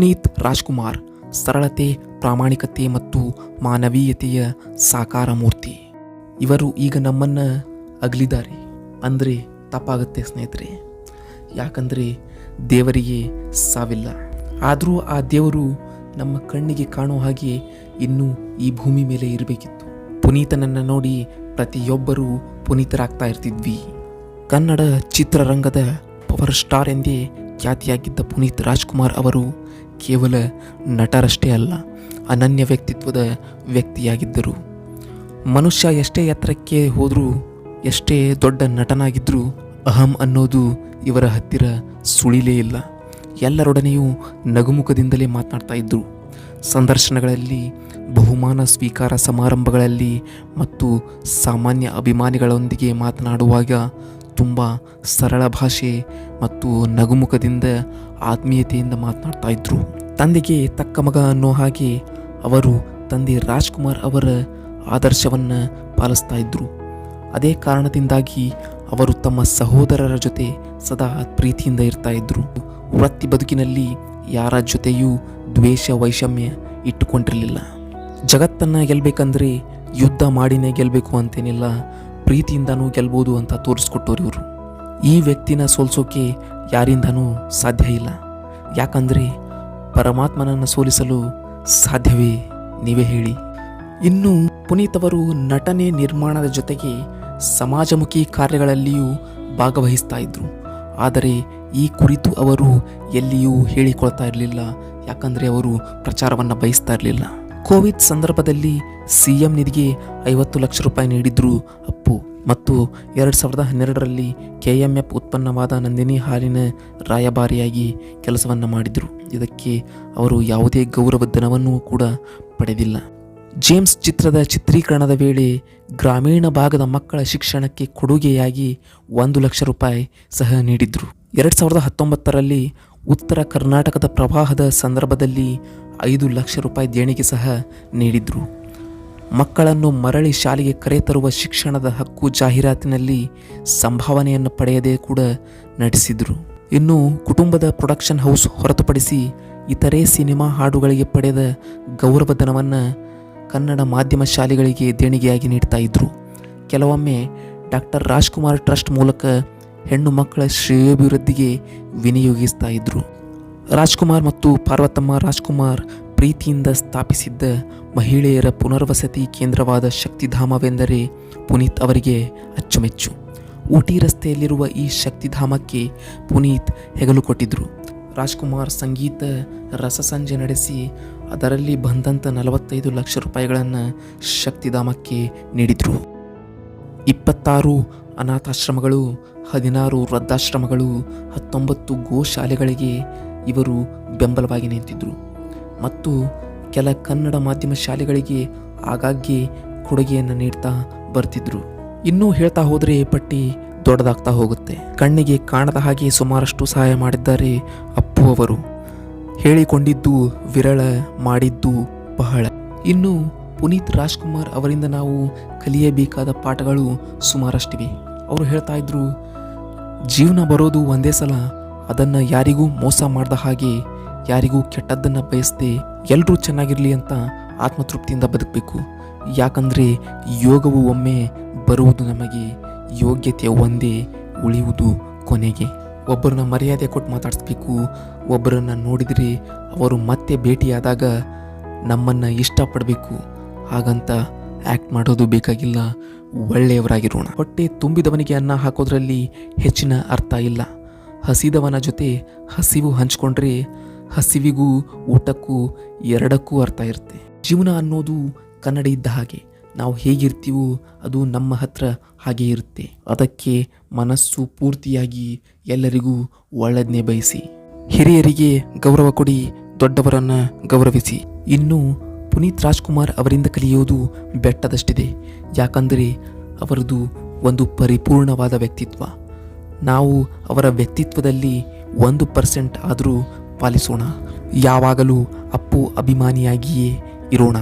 ಪುನೀತ್ ರಾಜ್ಕುಮಾರ್, ಸರಳತೆ, ಪ್ರಾಮಾಣಿಕತೆ ಮತ್ತು ಮಾನವೀಯತೆಯ ಸಾಕಾರ ಮೂರ್ತಿ ಇವರು ಈಗ ನಮ್ಮನ್ನ ಅಗಲಿದ್ದಾರೆ. ಅಂದರೆ ತಪ್ಪಾಗುತ್ತೆ ಸ್ನೇಹಿತರೆ. ಯಾಕಂದರೆ ದೇವರಿಗೆ ಸಾವಿಲ್ಲ. ಆದರೂ ಆ ದೇವರು ನಮ್ಮ ಕಣ್ಣಿಗೆ ಕಾಣೋ ಹಾಗೆ ಇನ್ನೂ ಈ ಭೂಮಿ ಮೇಲೆ ಇರಬೇಕಿತ್ತು. ಪುನೀತನನ್ನು ನೋಡಿ ಪ್ರತಿಯೊಬ್ಬರೂ ಪುನೀತರಾಗ್ತಾ ಇರ್ತಿದ್ವಿ. ಕನ್ನಡ ಚಿತ್ರರಂಗದ ಪವರ್ ಸ್ಟಾರ್ ಎಂದೇ ಖ್ಯಾತಿಯಾಗಿದ್ದ ಪುನೀತ್ ರಾಜ್ಕುಮಾರ್ ಅವರು ಕೇವಲ ನಟರಷ್ಟೇ ಅಲ್ಲ, ಅನನ್ಯ ವ್ಯಕ್ತಿತ್ವದ ವ್ಯಕ್ತಿಯಾಗಿದ್ದರು. ಮನುಷ್ಯ ಎಷ್ಟೇ ಎತ್ತರಕ್ಕೆ ಹೋದರೂ, ಎಷ್ಟೇ ದೊಡ್ಡ ನಟನಾಗಿದ್ದರೂ ಅಹಂ ಅನ್ನೋದು ಇವರ ಹತ್ತಿರ ಸುಳಿಲೇ ಇಲ್ಲ. ಎಲ್ಲರೊಡನೆಯೂ ನಗುಮುಖದಿಂದಲೇ ಮಾತನಾಡ್ತಾ ಇದ್ದರು ಸಂದರ್ಶನಗಳಲ್ಲಿ, ಬಹುಮಾನ ಸ್ವೀಕಾರ ಸಮಾರಂಭಗಳಲ್ಲಿ ಮತ್ತು ಸಾಮಾನ್ಯ ಅಭಿಮಾನಿಗಳೊಂದಿಗೆ ಮಾತನಾಡುವಾಗ ತುಂಬ ಸರಳ ಭಾಷೆ ಮತ್ತು ನಗುಮುಖದಿಂದ ಆತ್ಮೀಯತೆಯಿಂದ ಮಾತನಾಡ್ತಾ ಇದ್ರು. ತಂದೆಗೆ ತಕ್ಕ ಮಗ ಅನ್ನೋ ಹಾಗೆ ಅವರು ತಂದೆ ರಾಜ್ಕುಮಾರ್ ಅವರ ಆದರ್ಶವನ್ನು ಪಾಲಿಸ್ತಾ ಇದ್ರು. ಅದೇ ಕಾರಣದಿಂದಾಗಿ ಅವರು ತಮ್ಮ ಸಹೋದರರ ಜೊತೆ ಸದಾ ಪ್ರೀತಿಯಿಂದ ಇರ್ತಾ ಇದ್ರು. ವೃತ್ತಿ ಬದುಕಿನಲ್ಲಿ ಯಾರ ಜೊತೆಯೂ ದ್ವೇಷ, ವೈಷಮ್ಯ ಇಟ್ಟುಕೊಂಡಿರಲಿಲ್ಲ. ಜಗತ್ತನ್ನು ಗೆಲ್ಲಬೇಕಂದ್ರೆ ಯುದ್ಧ ಮಾಡಿನೇ ಗೆಲ್ಲಬೇಕು ಅಂತೇನಿಲ್ಲ. ಪ್ರೀತಿಯಿಂದನೂ ಗೆಲ್ಬೋದು ಅಂತ ತೋರಿಸ್ಕೊಟ್ಟವ್ರು ಇವರು. ಈ ವ್ಯಕ್ತಿನ ಸೋಲ್ಸೋಕೆ ಯಾರಿಂದನೂ ಸಾಧ್ಯ ಇಲ್ಲ. ಯಾಕಂದರೆ ಪರಮಾತ್ಮನನ್ನು ಸೋಲಿಸಲು ಸಾಧ್ಯವೇ ನೀವೇ ಹೇಳಿ. ಇನ್ನು ಪುನೀತ್ ಅವರು ನಟನೆ ನಿರ್ಮಾಣದ ಜೊತೆಗೆ ಸಮಾಜಮುಖಿ ಕಾರ್ಯಗಳಲ್ಲಿಯೂ ಭಾಗವಹಿಸ್ತಾ ಇದ್ರು. ಆದರೆ ಈ ಕುರಿತು ಅವರು ಎಲ್ಲಿಯೂ ಹೇಳಿಕೊಳ್ತಾ ಇರಲಿಲ್ಲ. ಯಾಕಂದರೆ ಅವರು ಪ್ರಚಾರವನ್ನು ಬಯಸ್ತಾ ಇರಲಿಲ್ಲ. ಕೋವಿಡ್ ಸಂದರ್ಭದಲ್ಲಿ ಸಿ ಎಂ ನಿಧಿಗೆ ಐವತ್ತು ಲಕ್ಷ ರೂಪಾಯಿ ನೀಡಿದ್ರು ಅಪ್ಪು. ಮತ್ತು ಎರಡು ಸಾವಿರದ ಹನ್ನೆರಡರಲ್ಲಿ ಕೆ ಎಂ ಎಫ್ ಉತ್ಪನ್ನವಾದ ನಂದಿನಿ ಹಾಲಿನ ರಾಯಭಾರಿಯಾಗಿ ಕೆಲಸವನ್ನು ಮಾಡಿದರು. ಇದಕ್ಕೆ ಅವರು ಯಾವುದೇ ಗೌರವಧನವನ್ನು ಕೂಡ ಪಡೆದಿಲ್ಲ. ಜೇಮ್ಸ್ ಚಿತ್ರದ ಚಿತ್ರೀಕರಣದ ವೇಳೆ ಗ್ರಾಮೀಣ ಭಾಗದ ಮಕ್ಕಳ ಶಿಕ್ಷಣಕ್ಕೆ ಕೊಡುಗೆಯಾಗಿ ಒಂದು ಲಕ್ಷ ರೂಪಾಯಿ ಸಹ ನೀಡಿದ್ರು. ಎರಡು ಸಾವಿರದ ಹತ್ತೊಂಬತ್ತರಲ್ಲಿ ಉತ್ತರ ಕರ್ನಾಟಕದ ಪ್ರವಾಹದ ಸಂದರ್ಭದಲ್ಲಿ ಐದು ಲಕ್ಷ ರೂಪಾಯಿ ದೇಣಿಗೆ ಸಹ ನೀಡಿದ್ರು. ಮಕ್ಕಳನ್ನು ಮರಳಿ ಶಾಲೆಗೆ ಕರೆತರುವ ಶಿಕ್ಷಣದ ಹಕ್ಕು ಜಾಹೀರಾತಿನಲ್ಲಿ ಸಂಭಾವನೆಯನ್ನು ಪಡೆಯದೇ ಕೂಡ ನಟಿಸಿದ್ರು. ಇನ್ನು ಕುಟುಂಬದ ಪ್ರೊಡಕ್ಷನ್ ಹೌಸ್ ಹೊರತುಪಡಿಸಿ ಇತರೆ ಸಿನಿಮಾ ಹಾಡುಗಳಿಗೆ ಪಡೆದ ಗೌರವಧನವನ್ನು ಕನ್ನಡ ಮಾಧ್ಯಮ ಶಾಲೆಗಳಿಗೆ ದೇಣಿಗೆಯಾಗಿ ನೀಡ್ತಾ ಇದ್ರು. ಕೆಲವೊಮ್ಮೆ ಡಾಕ್ಟರ್ ರಾಜ್ಕುಮಾರ್ ಟ್ರಸ್ಟ್ ಮೂಲಕ ಹೆಣ್ಣು ಮಕ್ಕಳ ಶ್ರೇಯೋಭಿವೃದ್ಧಿಗೆ ವಿನಿಯೋಗಿಸ್ತಾ ಇದ್ರು. ರಾಜ್ಕುಮಾರ್ ಮತ್ತು ಪಾರ್ವತಮ್ಮ ರಾಜ್ಕುಮಾರ್ ಪ್ರೀತಿಯಿಂದ ಸ್ಥಾಪಿಸಿದ್ದ ಮಹಿಳೆಯರ ಪುನರ್ವಸತಿ ಕೇಂದ್ರವಾದ ಶಕ್ತಿಧಾಮವೆಂದರೆ ಪುನೀತ್ ಅವರಿಗೆ ಅಚ್ಚುಮೆಚ್ಚು. ಊಟಿ ರಸ್ತೆಯಲ್ಲಿರುವ ಈ ಶಕ್ತಿಧಾಮಕ್ಕೆ ಪುನೀತ್ ಹೆಗಲು ಕೊಟ್ಟಿದ್ದರು ರಾಜ್ಕುಮಾರ್ ಸಂಗೀತ, ರಸಸಂಜೆ ನಡೆಸಿ ಅದರಲ್ಲಿ ಬಂದಂಥ ನಲವತ್ತೈದು ಲಕ್ಷ ರೂಪಾಯಿಗಳನ್ನು ಶಕ್ತಿಧಾಮಕ್ಕೆ ನೀಡಿದರು. ಇಪ್ಪತ್ತಾರು ಅನಾಥಾಶ್ರಮಗಳು, ಹದಿನಾರು ವೃದ್ಧಾಶ್ರಮಗಳು, ಹತ್ತೊಂಬತ್ತು ಗೋಶಾಲೆಗಳಿಗೆ ಇವರು ಬೆಂಬಲವಾಗಿ ನಿಂತಿದ್ದರು ಮತ್ತು ಕೆಲ ಕನ್ನಡ ಮಾಧ್ಯಮ ಶಾಲೆಗಳಿಗೆ ಆಗಾಗ್ಗೆ ಕೊಡುಗೆಯನ್ನು ನೀಡ್ತಾ ಬರ್ತಿದ್ರು. ಇನ್ನೂ ಹೇಳ್ತಾ ಹೋದರೆ ಪಟ್ಟಿ ದೊಡ್ಡದಾಗ್ತಾ ಹೋಗುತ್ತೆ. ಕಣ್ಣಿಗೆ ಕಾಣದ ಹಾಗೆ ಸುಮಾರಷ್ಟು ಸಹಾಯ ಮಾಡಿದ್ದಾರೆ ಅಪ್ಪು ಅವರು. ಹೇಳಿಕೊಂಡಿದ್ದು ವಿರಳ, ಮಾಡಿದ್ದು ಬಹಳ. ಇನ್ನು ಪುನೀತ್ ರಾಜ್ಕುಮಾರ್ ಅವರಿಂದ ನಾವು ಕಲಿಯಬೇಕಾದ ಪಾಠಗಳು ಸುಮಾರಷ್ಟಿವೆ. ಅವರು ಹೇಳ್ತಾ ಇದ್ರು, ಜೀವನ ಬರೋದು ಒಂದೇ ಸಲ ಅದನ್ನು ಯಾರಿಗೂ ಮೋಸ ಮಾಡದ ಹಾಗೆ, ಯಾರಿಗೂ ಕೆಟ್ಟದ್ದನ್ನು ಬಯಸದೆ ಎಲ್ಲರೂ ಚೆನ್ನಾಗಿರಲಿ ಅಂತ ಆತ್ಮತೃಪ್ತಿಯಿಂದ ಬದುಕಬೇಕು. ಯಾಕಂದರೆ ಯೋಗವು ಒಮ್ಮೆ ಬರುವುದು ನಮಗೆ ಯೋಗ್ಯತೆ ಒಂದೇ, ಉಳಿಯುವುದು ಕೊನೆಗೆ. ಒಬ್ಬರನ್ನ ಮರ್ಯಾದೆ ಕೊಟ್ಟು ಮಾತಾಡಿಸ್ಬೇಕು, ಒಬ್ಬರನ್ನು ನೋಡಿದರೆ ಅವರು ಮತ್ತೆ ಭೇಟಿಯಾದಾಗ ನಮ್ಮನ್ನು ಇಷ್ಟಪಡಬೇಕು. ಹಾಗಂತ ಆ್ಯಕ್ಟ್ ಮಾಡೋದು ಬೇಕಾಗಿಲ್ಲ, ಒಳ್ಳೆಯವರಾಗಿರೋಣ. ಹೊಟ್ಟೆ ತುಂಬಿದವನಿಗೆ ಅನ್ನ ಹಾಕೋದ್ರಲ್ಲಿ ಹೆಚ್ಚಿನ ಅರ್ಥ ಇಲ್ಲ. ಹಸಿದವನ ಜೊತೆ ಹಸಿವು ಹಂಚ್ಕೊಂಡ್ರೆ ಹಸಿವಿಗೂ ಊಟಕ್ಕೂ ಎರಡಕ್ಕೂ ಅರ್ಥ ಇರುತ್ತೆ. ಜೀವನ ಅನ್ನೋದು ಕನ್ನಡ ಇದ್ದ ಹಾಗೆ. ನಾವು ಹೇಗಿರ್ತೀವೋ ಅದು ನಮ್ಮ ಹತ್ರ ಹಾಗೆ ಇರುತ್ತೆ. ಅದಕ್ಕೆ ಮನಸ್ಸು ಪೂರ್ತಿಯಾಗಿ ಎಲ್ಲರಿಗೂ ಒಳ್ಳೆದನ್ನೇ ಬಯಸಿ. ಹಿರಿಯರಿಗೆ ಗೌರವ ಕೊಡಿ, ದೊಡ್ಡವರನ್ನು ಗೌರವಿಸಿ. ಇನ್ನು ಪುನೀತ್ ರಾಜ್ಕುಮಾರ್ ಅವರಿಂದ ಕಲಿಯೋದು ಬೆಟ್ಟದಷ್ಟಿದೆ. ಯಾಕಂದರೆ ಅವರದು ಒಂದು ಪರಿಪೂರ್ಣವಾದ ವ್ಯಕ್ತಿತ್ವ. ನಾವು ಅವರ ವ್ಯಕ್ತಿತ್ವದಲ್ಲಿ ಒಂದು ಪರ್ಸೆಂಟ್ ಆದರೂ ಪಾಲಿಸೋಣ. ಯಾವಾಗಲೂ ಅಪ್ಪು ಅಭಿಮಾನಿಯಾಗಿಯೇ ಇರೋಣ.